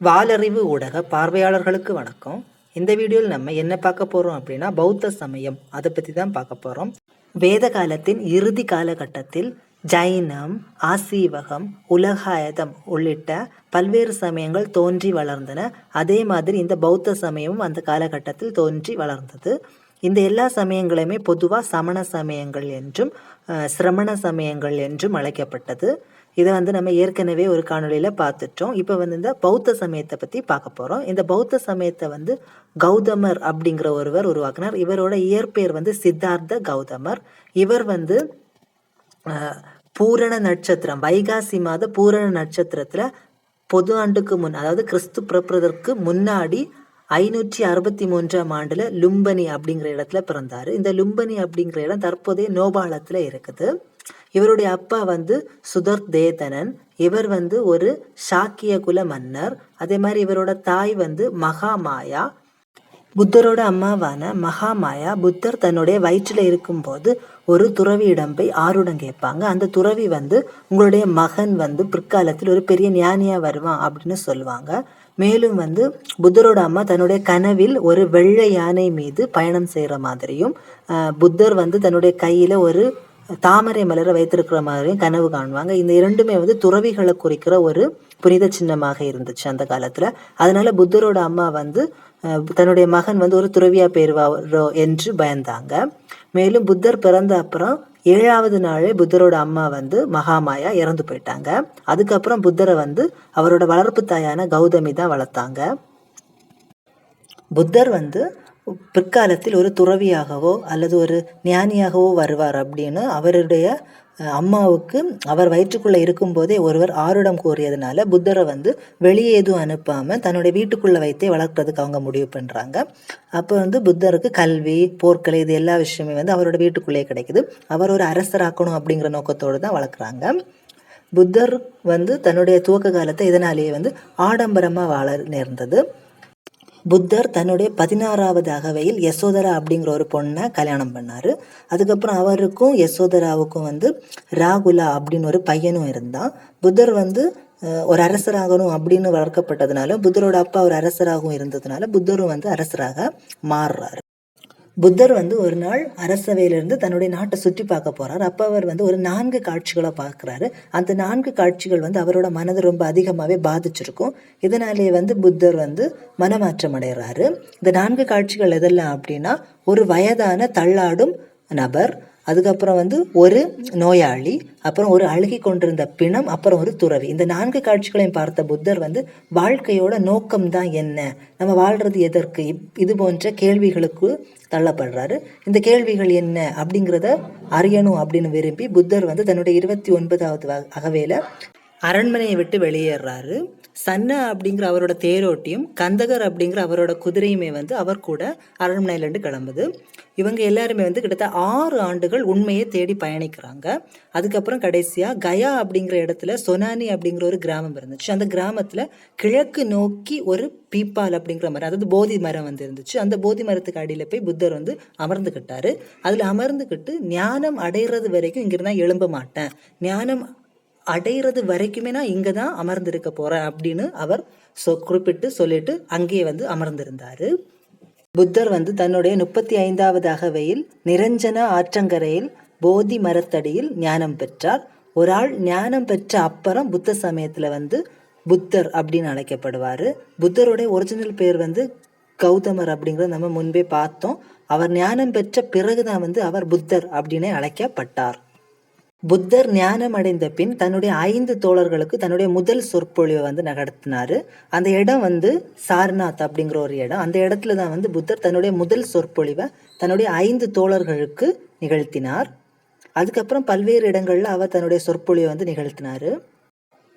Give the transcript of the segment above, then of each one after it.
வாலறிவு ஊடக பார்வையாளர்களுக்கு வணக்கம். இந்த வீடியோவில் நம்ம என்ன பார்க்க போகிறோம் அப்படின்னா பௌத்த சமயம். அதை பற்றி தான் பார்க்க போகிறோம் வேத காலத்தின் இறுதி காலகட்டத்தில் ஜைனம் ஆசீவகம் உலகாயதம் உள்ளிட்ட பல்வேறு சமயங்கள் தோன்றி வளர்ந்தன. அதே மாதிரி இந்த பௌத்த சமயமும் அந்த காலகட்டத்தில் தோன்றி வளர்ந்தது. இந்த எல்லா சமயங்களுமே பொதுவாக சமண சமயங்கள் என்றும் சிரமண சமயங்கள் என்றும் அழைக்கப்பட்டது. இதை வந்து நம்ம ஏற்கனவே ஒரு காணொளியில் பார்த்துட்டோம். இப்போ வந்து இந்த பௌத்த சமயத்தை பற்றி பார்க்க போகிறோம் இந்த பௌத்த சமயத்தை வந்து கௌதமர் அப்படிங்கிற ஒருவர் உருவாக்கினார். இவரோட இயற்பெயர் வந்து சித்தார்த்த கௌதமர். இவர் வந்து பூரண நட்சத்திரம் வைகாசி மாத பூரண நட்சத்திரத்தில் பொது ஆண்டுக்கு முன் அதாவது கிறிஸ்து பிறப்புறதற்கு முன்னாடி ஐநூற்றி அறுபத்தி மூன்றாம் ஆண்டில் லும்பனி அப்படிங்கிற இடத்துல பிறந்தார். இந்த லும்பனி அப்படிங்கிற இடம் தற்போதைய நோபாலத்தில் இருக்குது. இவருடைய அப்பா வந்து சுதர் தேதனன் இவர் வந்து ஒரு சாக்கிய குல மன்னர். அதே மாதிரி இவரோட தாய் வந்து மகாமாயா. புத்தரோட அம்மாவான மகாமாயா புத்தர் தன்னுடைய வயிற்றில் இருக்கும்போது ஒரு துறவியிடம் போய் ஆருடம் கேட்பாங்க. அந்த துறவி வந்து உங்களுடைய மகன் வந்து பிற்காலத்தில் ஒரு பெரிய ஞானியாக வருவான் அப்படின்னு சொல்லுவாங்க. மேலும் வந்து புத்தரோட அம்மா தன்னுடைய கனவில் ஒரு வெள்ளை யானை மீது பயணம் செய்கிற மாதிரியும் புத்தர் வந்து தன்னுடைய கையில் ஒரு தாமரை மலரை வைத்திருக்கிற மாதிரியும் கனவு காணுவாங்க. இந்த இரண்டுமே வந்து துறவிகளை குறிக்கிற ஒரு புனித சின்னமாக இருந்துச்சு அந்த காலத்தில். அதனால புத்தரோட அம்மா வந்து தன்னுடைய மகன் வந்து ஒரு துறவியா பெறுவாரோ என்று பயந்தாங்க. மேலும் புத்தர் பிறந்த அப்புறம் ஏழாவது நாளே புத்தரோட அம்மா வந்து மகாமாயா இறந்து போயிட்டாங்க. அதுக்கப்புறம் புத்தரை வந்து அவரோட வளர்ப்பு தாயான கௌதமி தான் வளர்த்தாங்க. புத்தர் வந்து பிற்காலத்தில் ஒரு துறவியாகவோ அல்லது ஒரு ஞானியாகவோ வருவார் அப்படின்னு அவருடைய அம்மாவுக்கு அவர் வயிற்றுக்குள்ளே இருக்கும்போதே ஒருவர் ஆருடம் கூறியதுனால புத்தரை வந்து வெளியே எதுவும் அனுப்பாமல் தன்னுடைய வீட்டுக்குள்ளே வைத்தே வளர்க்குறதுக்கு அவங்க முடிவு பண்ணுறாங்க அப்போ வந்து புத்தருக்கு கல்வி போர்க்கலை இது எல்லா விஷயமே வந்து அவரோட வீட்டுக்குள்ளேயே கிடைக்குது. அவர் ஒரு அரசராக்கணும் அப்படிங்கிற நோக்கத்தோடு தான் வளர்க்குறாங்க. புத்தர் வந்து தன்னுடைய துவக்க காலத்தை இதனாலேயே வந்து ஆடம்பரமாக வாழ நேர்ந்தது. புத்தர் தன்னுடைய பதினாறாவது அகவையில் யசோதரா அப்படிங்கிற ஒரு பொண்ணை கல்யாணம் பண்ணார். அதுக்கப்புறம் அவருக்கும் யசோதராவுக்கும் வந்து ராகுலா அப்படின்னு ஒரு பையனும் இருந்தான். புத்தர் வந்து ஒரு அரசராகணும் அப்படின்னு வளர்க்கப்பட்டதுனால புத்தரோட அப்பா ஒரு அரசராகவும் இருந்ததுனால புத்தரும் வந்து அரசராக மாறுறாரு. புத்தர் வந்து ஒரு நாள் அரசவையிலிருந்து தன்னுடைய நாட்டை சுற்றி பார்க்க போகிறார் அப்போ அவர் வந்து ஒரு நான்கு காட்சிகளை பார்க்குறாரு. அந்த நான்கு காட்சிகள் வந்து அவரோட மனதை ரொம்ப அதிகமாகவே பாதிச்சிருக்கும். இதனாலேயே வந்து புத்தர் வந்து மனமாற்றம் அடைகிறாரு. இந்த நான்கு காட்சிகள் எதெல்லாம் அப்படின்னா ஒரு வயதான தள்ளாடும் நபர் அதுக்கப்புறம் வந்து ஒரு நோயாளி அப்புறம் ஒரு அழுகி கொண்டிருந்த பிணம் அப்புறம் ஒரு துறவி. இந்த நான்கு காட்சிகளையும் பார்த்த புத்தர் வந்து வாழ்க்கையோட நோக்கம் தான் என்ன? நம்ம வாழ்றது எதற்கு? இது போன்ற கேள்விகளுக்கு தள்ளப்படுறாரு. இந்த கேள்விகள் என்ன அப்படிங்கிறத அறியணும் அப்படின்னு விரும்பி புத்தர் வந்து தன்னுடைய இருபத்தி ஒன்பதாவது வ- அரண்மனையை விட்டு வெளியேறாரு. சன்னா அப்படிங்கிற அவரோட தேரோட்டியும் கந்தகர் அப்படிங்கிற அவரோட குதிரையுமே வந்து அவர் கூட அரண்மனையிலேருந்து கிளம்புது. இவங்க எல்லாருமே வந்து கிட்டத்தட்ட ஆறு ஆண்டுகள் உண்மையை தேடி பயணிக்கிறாங்க. அதுக்கப்புறம் கடைசியாக கயா அப்படிங்கிற இடத்துல சொனானி அப்படிங்கிற ஒரு கிராமம் இருந்துச்சு. அந்த கிராமத்தில் கிழக்கு நோக்கி ஒரு பீப்பால் அப்படிங்கிற மரம் அதாவது போதி மரம் வந்து இருந்துச்சு. அந்த போதி மரத்துக்கு அடியில் போய் புத்தர் வந்து அமர்ந்துக்கிட்டாரு அதில் அமர்ந்துக்கிட்டு ஞானம் அடைகிறது வரைக்கும் இங்கிருந்தான் எழும்ப மாட்டேன். ஞானம் அடையிறது வரைக்குமே நான் இங்கே தான் அமர்ந்திருக்க போகிறேன் அப்படின்னு அவர் சொ குறிப்பிட்டு சொல்லிட்டு அங்கேயே வந்து அமர்ந்திருந்தார். புத்தர் வந்து தன்னுடைய முப்பத்தி ஐந்தாவது அகவையில் நிரஞ்சன ஆற்றங்கரையில் போதி மரத்தடியில் ஞானம் பெற்றார். ஒரு ஆள் ஞானம் பெற்ற அப்புறம் புத்த சமயத்தில் வந்து புத்தர் அப்படின்னு அழைக்கப்படுவார். புத்தருடைய ஒரிஜினல் பேர் வந்து கௌதமர் அப்படிங்கிறத நம்ம முன்பே பார்த்தோம். அவர் ஞானம் பெற்ற பிறகுதான் வந்து அவர் புத்தர் அப்படின்னே அழைக்கப்பட்டார். புத்தர் ஞானம் அடைந்த பின் தன்னுடைய ஐந்து தோழர்களுக்கு தன்னுடைய முதல் சொற்பொழிவை வந்து நகர்த்தினார். அந்த இடம் வந்து சார்நாத் அப்படிங்கிற ஒரு இடம். அந்த இடத்துல தான் வந்து புத்தர் தன்னுடைய முதல் சொற்பொழிவை தன்னுடைய ஐந்து தோழர்களுக்கு நிகழ்த்தினார். அதுக்கப்புறம் பல்வேறு இடங்களில் அவர் தன்னுடைய சொற்பொழிவை வந்து நிகழ்த்தினார்.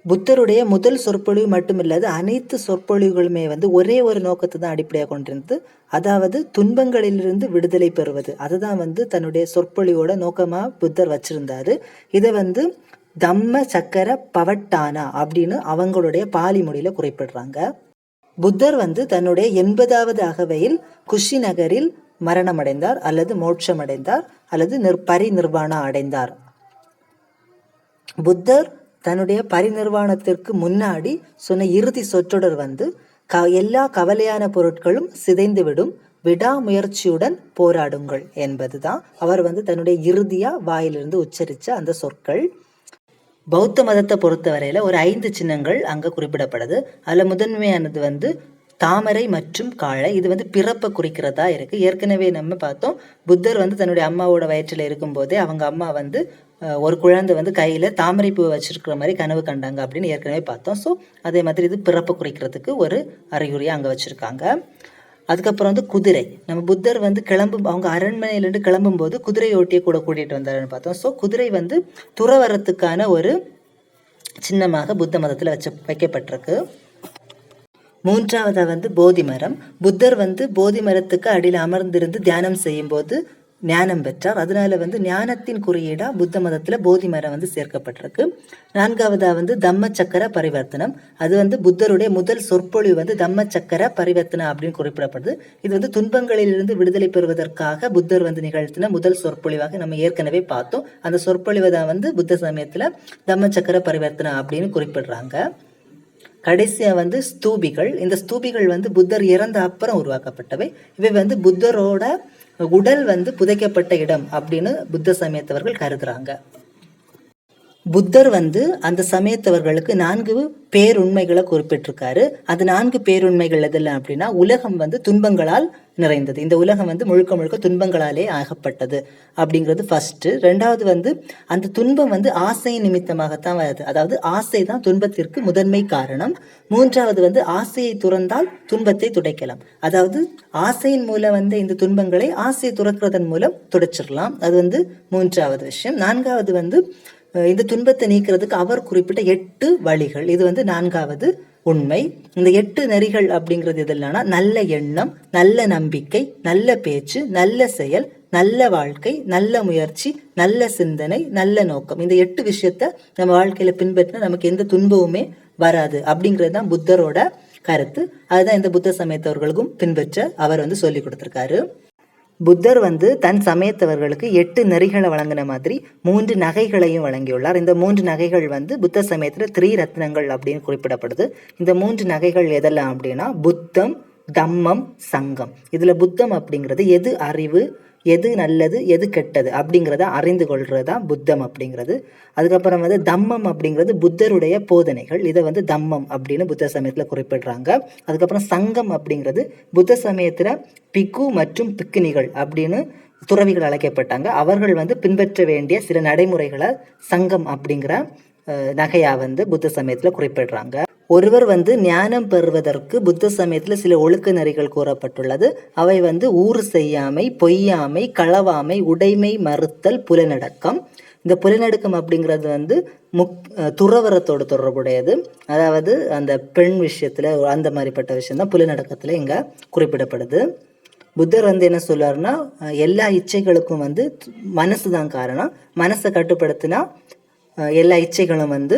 புத்தருடைய முதல் சொற்பொழிவு மட்டுமில்லாது அனைத்து சொற்பொழிவுகளுமே வந்து ஒரே ஒரு நோக்கத்தை தான் அடிப்படையாக கொண்டிருந்தது. அதாவது துன்பங்களிலிருந்து விடுதலை பெறுவது. அதுதான் வந்து தன்னுடைய சொற்பொழிவோட நோக்கமாக புத்தர் வச்சிருந்தாரு. இதை வந்து தம்ம சக்கர பவட்டானா அப்படின்னு அவங்களுடைய பாலி மொழியில குறிப்பிடுறாங்க. புத்தர் வந்து தன்னுடைய எண்பதாவது அகவையில் குஷி நகரில் மரணமடைந்தார் அல்லது மோட்சமடைந்தார் அல்லது நிர் பரிநிர்வாணா அடைந்தார். புத்தர் தன்னுடைய பரிநிர்வாணத்திற்கு முன்னாடி சொன்ன இறுதி சொற்றொடர் வந்து க எல்லா கவலையான பொருட்களும் சிதைந்துவிடும் விடாமுயற்சியுடன் போராடுங்கள் என்பதுதான். அவர் வந்து தன்னுடைய இறுதியா வாயிலிருந்து உச்சரித்த அந்த சொற்கள். பௌத்த மதத்தை பொறுத்தவரையில் ஒரு ஐந்து சின்னங்கள் அங்கே குறிப்பிடப்படுது. அதில் முதன்மையானது வந்து தாமரை மற்றும் காளை. இது வந்து பிறப்பை குறிக்கிறதா இருக்குது ஏற்கனவே நம்ம பார்த்தோம் புத்தர் வந்து தன்னுடைய அம்மாவோட வயிற்றில் இருக்கும்போதே அவங்க அம்மா வந்து ஒரு குழந்தை வந்து கையில் தாமரை பூ வச்சிருக்கிற மாதிரி கனவு கண்டாங்க அப்படின்னு ஏற்கனவே பார்த்தோம். ஸோ அதே மாதிரி இது பிறப்பை குறிக்கிறதுக்கு ஒரு அறிகுறியாக அங்கே வச்சுருக்காங்க. அதுக்கப்புறம் வந்து குதிரை. நம்ம புத்தர் வந்து கிளம்பும் அவங்க அரண்மனையிலேருந்து கிளம்பும்போது குதிரை ஓட்டியை கூட கூட்டிகிட்டு வந்தாருன்னு பார்த்தோம். ஸோ குதிரை வந்து துறவரத்துக்கான ஒரு சின்னமாக புத்த மதத்தில் வச்ச வைக்கப்பட்டிருக்கு. மூன்றாவதாக வந்து போதி மரம். புத்தர் வந்து போதி மரத்துக்கு அடியில் அமர்ந்திருந்து தியானம் செய்யும்போது ஞானம் பெற்றார். அதனால வந்து ஞானத்தின் குறியீடாக புத்த மதத்தில் போதி மரம் வந்து சேர்க்கப்பட்டிருக்கு. நான்காவதாக வந்து தம்ம சக்கர பரிவர்த்தனம். அது வந்து புத்தருடைய முதல் சொற்பொழிவு வந்து தம்ம சக்கர பரிவர்த்தனம் அப்படின்னு குறிப்பிடப்படுது. இது வந்து துன்பங்களிலிருந்து விடுதலை பெறுவதற்காக புத்தர் வந்து நிகழ்த்தின முதல் சொற்பொழிவாக நம்ம ஏற்கனவே பார்த்தோம். அந்த சொற்பொழிவை தான் வந்து புத்த சமயத்தில் தம்ம சக்கர பரிவர்த்தனம் அப்படின்னு குறிப்பிடுறாங்க. கடைசியாக வந்து ஸ்தூபிகள். இந்த ஸ்தூபிகள் வந்து புத்தர் இறந்த அப்புறம் உருவாக்கப்பட்டவை. இவை வந்து புத்தரோட உடல் வந்து புதைக்கப்பட்ட இடம் அப்படின்னு புத்த சமயத்தவர்கள் கருதுறாங்க. புத்தர் வந்து அந்த சமயத்தவர்களுக்கு நான்கு பேருண்மைகளை குறிப்பிட்டிருக்காரு. அந்த நான்கு பேருண்மைகள் எதெல்லாம் அப்படின்னா உலகம் வந்து துன்பங்களால் நிறைந்தது. இந்த உலகம் வந்து முழுக்க முழுக்க துன்பங்களாலே ஆகப்பட்டது அப்படிங்கிறது ஃபர்ஸ்ட் ரெண்டாவது வந்து அந்த துன்பம் வந்து ஆசை நிமித்தமாகத்தான் வருது. அதாவது ஆசை தான் துன்பத்திற்கு முதன்மை காரணம். மூன்றாவது வந்து ஆசையை துறந்தால் துன்பத்தை துடைக்கலாம். அதாவது ஆசையின் மூலம் வந்து இந்த துன்பங்களை ஆசையை துறக்கிறதன் மூலம் துடைச்சிடலாம். அது வந்து மூன்றாவது விஷயம். நான்காவது வந்து இந்த துன்பத்தை நீக்கிறதுக்கு அவர் குறிப்பிட்ட எட்டு வழிகள். இது வந்து நான்காவது உண்மை. இந்த எட்டு நெறிகள் அப்படிங்கிறது எதுலனா நல்ல எண்ணம் நல்ல நம்பிக்கை நல்ல பேச்சு நல்ல செயல் நல்ல வாழ்க்கை நல்ல முயற்சி நல்ல சிந்தனை நல்ல நோக்கம். இந்த எட்டு விஷயத்த நம்ம வாழ்க்கையில பின்பற்றினா நமக்கு எந்த துன்பமுமே வராது அப்படிங்கிறது தான் புத்தரோட கருத்து. அதுதான் இந்த புத்த சமயத்தவர்களுக்கும் பின்பற்ற அவர் வந்து சொல்லி கொடுத்துருக்காரு. புத்தர் வந்து தன் சமயத்தவர்களுக்கு எட்டு நெறிகளை வழங்கின மாதிரி மூன்று நகைகளையும் வழங்கியுள்ளார். இந்த மூன்று நகைகள் வந்து புத்த சமயத்தில் த்ரீ ரத்னங்கள் அப்படின்னு குறிப்பிடப்படுது. இந்த மூன்று நகைகள் எதெல்லாம் அப்படின்னா புத்தம் தம்மம் சங்கம். இதில் புத்தம் அப்படிங்கிறது எது அறிவு எது நல்லது எது கெட்டது அப்படிங்கிறத அறிந்து கொள்றது தான் புத்தம் அப்படிங்கிறது. அதுக்கப்புறம் வந்து தம்மம் அப்படிங்கிறது புத்தருடைய போதனைகள். இதை வந்து தம்மம் அப்படின்னு புத்த சமயத்தில் குறிப்பிடுறாங்க. அதுக்கப்புறம் சங்கம் அப்படிங்கிறது புத்த சமயத்தில் பிக்கு மற்றும் பிக்குனிகள் அப்படின்னு துறவிகள் அழைக்கப்பட்டாங்க. அவர்கள் வந்து பின்பற்ற வேண்டிய சில நடைமுறைகளை சங்கம் அப்படிங்கிற நகையா வந்து புத்த சமயத்தில் குறிப்பிடுறாங்க. ஒருவர் வந்து ஞானம் பெறுவதற்கு புத்த சமயத்தில் சில ஒழுக்க நெறிகள் கூறப்பட்டுள்ளது. அவை வந்து ஊறு செய்யாமை பொய்யாமை களவாமை உடைமை மறுத்தல் புலநடக்கம். இந்த புலநடுக்கம் அப்படிங்கிறது வந்து முக் துறவரத்தோடு தொடர்புடையது. அதாவது அந்த பெண் விஷயத்தில் அந்த மாதிரிப்பட்ட விஷயந்தான் புலநடக்கத்தில் இங்கே குறிப்பிடப்படுது. புத்தர் வந்து என்ன சொல்லுவார்னா எல்லா இச்சைகளுக்கும் வந்து மனசு தான் காரணம். மனசை கட்டுப்படுத்தினா எல்லா இச்சைகளும் வந்து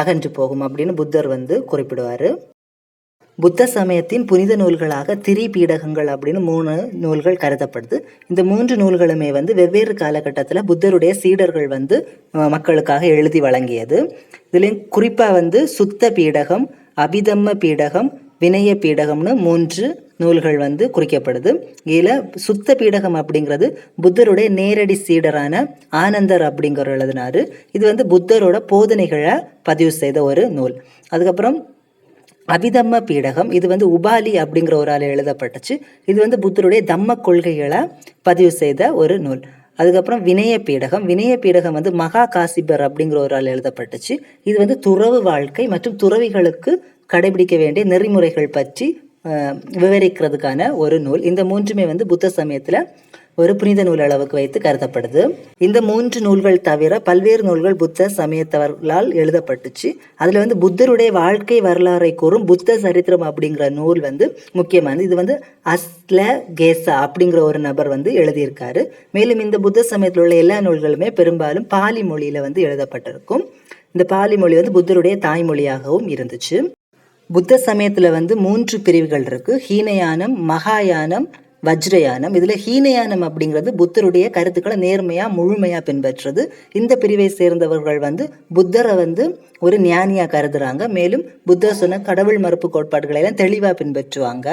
அகன்று போகும் அப்படின்னு புத்தர் வந்து குறிப்பிடுவார். புத்த சமயத்தின் புனித நூல்களாக திரி பீடகங்கள் அப்படின்னு மூணு நூல்கள் கருதப்படுது. இந்த மூன்று நூல்களுமே வந்து வெவ்வேறு காலகட்டத்தில் புத்தருடைய சீடர்கள் வந்து மக்களுக்காக எழுதி வழங்கியது. இதுலேயும் குறிப்பாக வந்து சுத்த பீடகம் அபிதம்ம பீடகம் வினய பீடகம்னு மூன்று நூல்கள் வந்து குறிக்கப்படுது. இதில் சுத்த பீடகம் அப்படிங்கிறது புத்தருடைய நேரடி சீடரான ஆனந்தர் அப்படிங்கிற எழுதினாரு. இது வந்து புத்தரோட போதனைகளை பதிவு செய்த ஒரு நூல். அதுக்கப்புறம் அபிதம்ம பீடகம் இது வந்து உபாலி அப்படிங்கிற ஒரு ஆள் எழுதப்பட்டுச்சு. இது வந்து புத்தருடைய தம்ம கொள்கைகளை பதிவு செய்த ஒரு நூல். அதுக்கப்புறம் வினய பீடகம் வினய பீடகம் வந்து மகா காசிபர் அப்படிங்கிற ஒரு ஆள் எழுதப்பட்டுச்சு. இது வந்து துறவு வாழ்க்கை மற்றும் துறவிகளுக்கு கடைபிடிக்க வேண்டிய நெறிமுறைகள் பற்றி விவரிக்கிறதுக்கான ஒரு நூல். இந்த மூன்றுமே வந்து புத்த சமயத்தில் ஒரு புனித நூல் அளவுக்கு வைத்து கருதப்படுது. இந்த மூன்று நூல்கள் தவிர பல்வேறு நூல்கள் புத்த சமயத்தவர்களால் எழுதப்பட்டுச்சு. அதில் வந்து புத்தருடைய வாழ்க்கை வரலாறை கூறும் புத்த சரித்திரம் அப்படிங்கிற நூல் வந்து முக்கியமானது. இது வந்து அஸ்ல கேசா அப்படிங்கிற ஒரு நபர் வந்து எழுதியிருக்காரு. மேலும் இந்த புத்த சமயத்தில் உள்ள எல்லா நூல்களுமே பெரும்பாலும் பாலி மொழியில் வந்து எழுதப்பட்டிருக்கும். இந்த பாலி மொழி வந்து புத்தருடைய தாய்மொழியாகவும் இருந்துச்சு. புத்த சமயத்துல வந்து மூன்று பிரிவுகள் இருக்கு. ஹீனயானம் மகாயானம் வஜ்ரயானம் இதில் ஹீனயானம் அப்படிங்கிறது புத்தருடைய கருத்துக்களை நேர்மையாக முழுமையாக பின்பற்றுறது இந்த பிரிவை சேர்ந்தவர்கள் வந்து புத்தரை வந்து ஒரு ஞானியாக கருதுறாங்க. மேலும் புத்தர் சொன்ன கடவுள் மறுப்பு கோட்பாடுகளை எல்லாம் தெளிவாக பின்பற்றுவாங்க.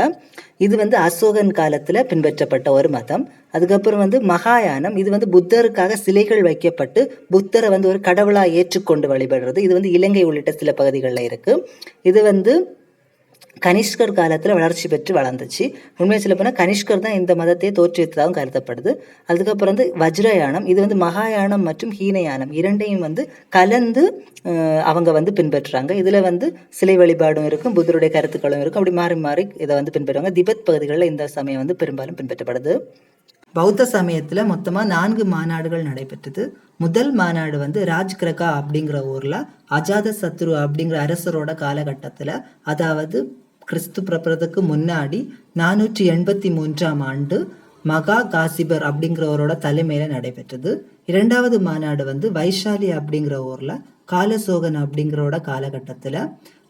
இது வந்து அசோகன் காலத்தில் பின்பற்றப்பட்ட ஒரு மதம். அதுக்கப்புறம் வந்து மகாயானம். இது வந்து புத்தருக்காக சிலைகள் வைக்கப்பட்டு புத்தரை வந்து ஒரு கடவுளாக ஏற்றுக்கொண்டு வழிபடுறது. இது வந்து இலங்கை உள்ளிட்ட சில பகுதிகளில் இருக்குது இது வந்து கனிஷ்கர் காலத்தில் வளர்ச்சி பெற்று வளர்ந்துச்சு. உண்மையை சொல்ல போனால் கனிஷ்கர் தான் இந்த மதத்தை தோற்றுவித்ததாகவும் கருதப்படுது. அதுக்கப்புறம் வந்து வஜ்ரயானம் இது வந்து மகாயானம் மற்றும் ஹீனயானம் இரண்டையும் வந்து கலந்து அவங்க வந்து பின்பற்றுறாங்க. இதில் வந்து சிலை வழிபாடும் இருக்கும் புத்தருடைய கருத்துக்களும் இருக்கும். அப்படி மாறி மாறி இதை வந்து பின்பற்றுவாங்க. திபெத் பகுதிகளில் இந்த சமயம் வந்து பெரும்பாலும் பின்பற்றப்படுது. பௌத்த சமயத்தில் மொத்தமாக நான்கு மாநாடுகள் நடைபெற்றது. முதல் மாநாடு வந்து ராஜ் கிரகா அப்படிங்கிற ஊரில் அஜாத சத்ரு அப்படிங்கிற அரசரோட காலகட்டத்தில் அதாவது கிறிஸ்து பிறப்பதற்கு முன்னாடி நானூற்றி எண்பத்தி மூன்றாம் ஆண்டு மகா காசிபர் அப்படிங்கிறவரோட தலைமையில் நடைபெற்றது. இரண்டாவது மாநாடு வந்து வைஷாலி அப்படிங்கிற ஊரில் காலசோகன் அப்படிங்கிறோட காலகட்டத்தில்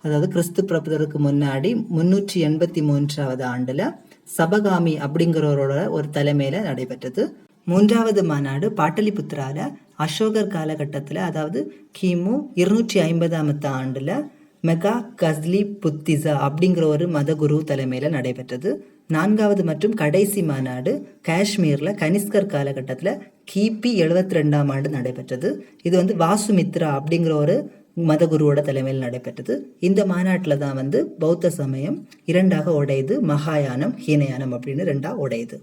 அதாவது கிறிஸ்து பிரபுதருக்கு முன்னாடி முன்னூற்றி எண்பத்தி மூன்றாவது ஆண்டில் சபகாமி அப்படிங்கிறவரோட ஒரு தலைமையில நடைபெற்றது. மூன்றாவது மாநாடு பாட்டலிபுத்திரால அசோகர் காலகட்டத்தில் அதாவது கிமு இருநூற்றி ஐம்பதாமத்து ஆண்டில் மெகா கஸ்லி புத்திசா அப்படிங்கிற ஒரு மதகுரு தலைமையில் நடைபெற்றது. நான்காவது மற்றும் கடைசி மாநாடு காஷ்மீரில் கனிஷ்கர் காலகட்டத்தில் கிபி எழுபத்தி ரெண்டாம் ஆண்டு நடைபெற்றது. இது வந்து வாசுமித்ரா அப்படிங்கிற ஒரு மதகுருவோட தலைமையில் நடைபெற்றது. இந்த மாநாட்டில் தான் வந்து பௌத்த சமயம் இரண்டாக உடையுது மகாயானம் ஹீனயானம் அப்படின்னு ரெண்டாக உடையுது.